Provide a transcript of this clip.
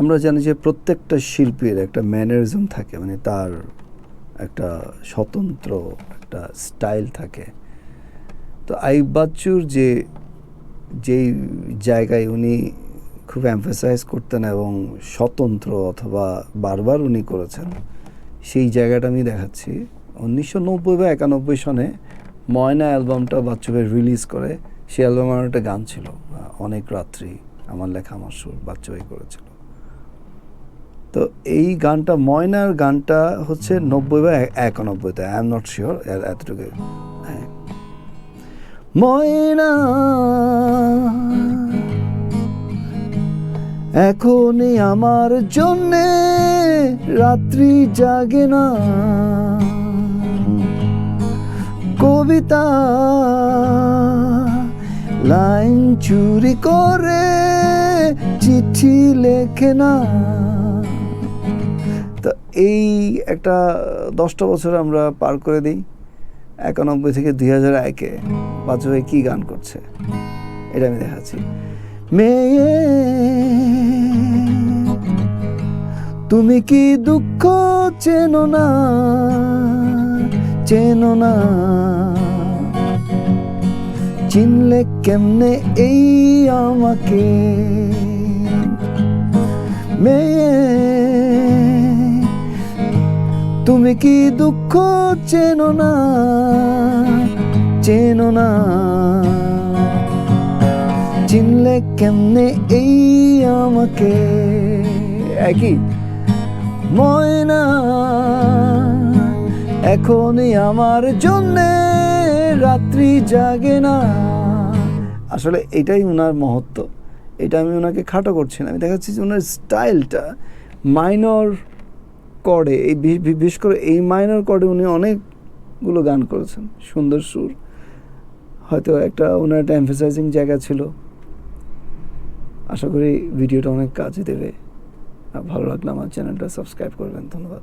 আমরা জানি যে প্রত্যেকটা শিল্পীর একটা ম্যানারিজম থাকে মানে তার একটা স্বতন্ত্র একটা স্টাইল থাকে। তো আইব বাচ্চুর যে, যেই জায়গায় উনি খুব এমফাসাইজ করতেন এবং স্বতন্ত্র অথবা বারবার উনি করেছেন, সেই জায়গাটা আমি দেখাচ্ছি। উনিশশো নব্বই বা একানব্বই সনে ময়না অ্যালবামটা বাচ্চুকে রিলিজ করে, সেই অ্যালবামে আমার একটা গান ছিল অনেক রাত্রি আমার লেখা আমার সুর বাচ্চু ভাই করেছিল। তো এই গানটা, ময়নার গানটা হচ্ছে নব্বই বা একানব্বইতে আই এম নট শিওর এতটুকু ময়না, এখনই আমার জন্যে রাত্রি জাগে না। কবিতা, লাইন চুরি করে চিঠি লেখে না। তো এই একটা দশটা বছর আমরা পার করে দিই একানব্বই থেকে দুই হাজার একে। বাচ্চা ভাই কী গান করছে? এটা আমি দেখাচ্ছি। মেয়ে, তুমি কি দুঃখ চেনো না? চেনো না। চিনলে কেমনে এই আমাকে? মেয়ে তুমি কি দুঃখ চেনো না? চেনো না। চিনলে কেমনে এই আমাকে? একই? ময়না, এখনই আমার জন্যে রাত্রি জাগে না। আসলে এটাই ওনার মহত্ব। এটা আমি ওনাকে খাটো করছি না। আমি দেখাচ্ছি যে ওনার স্টাইলটা মাইনর কর্ডে এই বিশেষ করে এই মাইনর কর্ডে উনি অনেকগুলো গান করেছেন। সুন্দর সুর। হয়তো একটা ওনার একটা এমফেসাইজিং জায়গা ছিল। আশা করি ভিডিওটা অনেক কাজে দেবে। আর ভালো লাগলে আমার চ্যানেলটা সাবস্ক্রাইব করবেন। ধন্যবাদ।